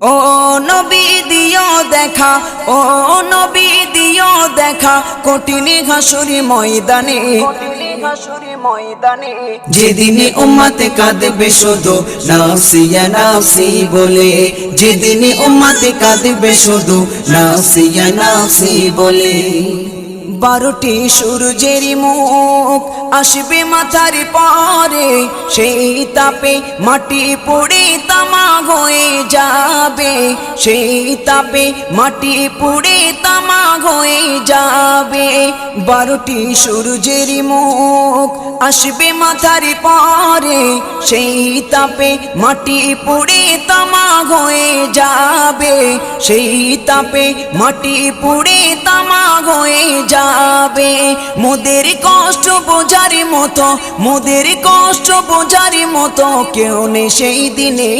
ও নবী দিও দেখা ও নবী দিও দেখা কঠিনী ঘাসুরি ময়দানে। যেদিনে উম্মাতে কাঁদবে শুধু নাফসিয়া নাফসি বলে যেদিনে উম্মাতে কাঁদবে শুধু নাফসিয়া নাফসি বলে। বারোটি সূর্যের মুখ আসবে মাথার পরে সেই তাপে মাটি পড়ে তামা হয়ে যাবে সেই তাপে মাটি পুড়ে তামা হয়ে যাবে। বারোটি সূর্যের মুখ আসবে মাথার পরে। সেই তাপে মাটি পড়ে তামা হয়ে যাবে। সেই তাপে মাটি পড়ে তামা হয়ে যাবে। মোদের কষ্ট বোঝার মতো, মোদের কষ্ট বোঝার মতো কেউ নেই সেই দিনে।